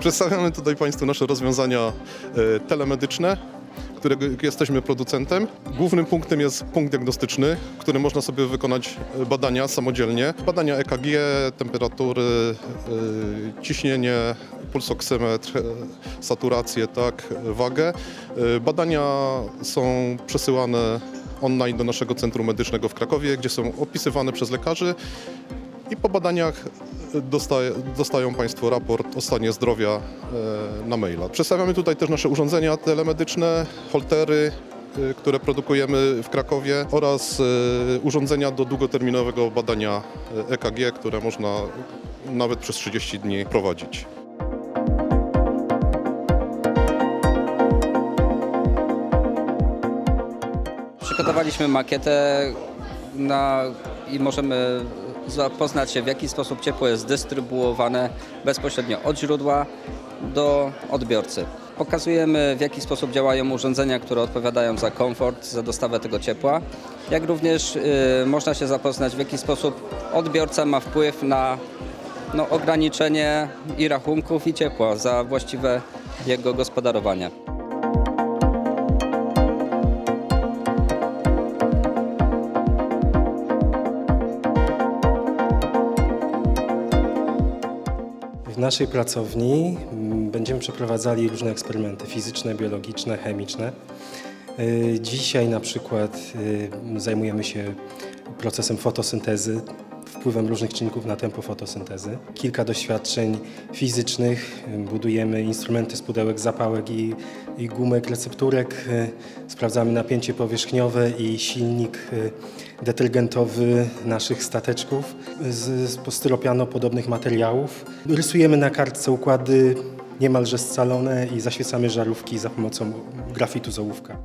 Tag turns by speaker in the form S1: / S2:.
S1: Przedstawiamy tutaj Państwu nasze rozwiązania e, telemedyczne, którego jesteśmy producentem. Głównym punktem jest punkt diagnostyczny, w którym można sobie wykonać e, badania samodzielnie. Badania EKG, temperatury, e, ciśnienie, pulsoksymetr, saturację, tak, wagę. Badania są przesyłane online do naszego Centrum Medycznego w Krakowie, gdzie są opisywane przez lekarzy i po badaniach dostaje, dostają Państwo raport o stanie zdrowia e, na maila. Przedstawiamy tutaj też nasze urządzenia telemedyczne, holtery, e, które produkujemy w Krakowie oraz e, urządzenia do długoterminowego badania EKG, które można nawet przez 30 dni prowadzić.
S2: Przygotowaliśmy makietę na, i możemy zapoznać się w jaki sposób ciepło jest dystrybuowane bezpośrednio od źródła do odbiorcy. Pokazujemy w jaki sposób działają urządzenia, które odpowiadają za komfort, za dostawę tego ciepła, jak również y, można się zapoznać w jaki sposób odbiorca ma wpływ na no, ograniczenie i rachunków i ciepła za właściwe jego gospodarowanie.
S3: Naszej pracowni mm, będziemy przeprowadzali różne eksperymenty fizyczne, biologiczne, chemiczne. Y, Dzisiaj na przykład y, zajmujemy się procesem fotosyntezy, wpływem różnych czynników na tempo fotosyntezy. Kilka doświadczeń fizycznych, budujemy instrumenty z pudełek zapałek i, i gumek, recepturek, sprawdzamy napięcie powierzchniowe i silnik y, detergentowy naszych stateczków z, z postyropiano-podobnych materiałów. Rysujemy na kartce układy niemalże scalone i zaświecamy żarówki za pomocą grafitu z ołówka.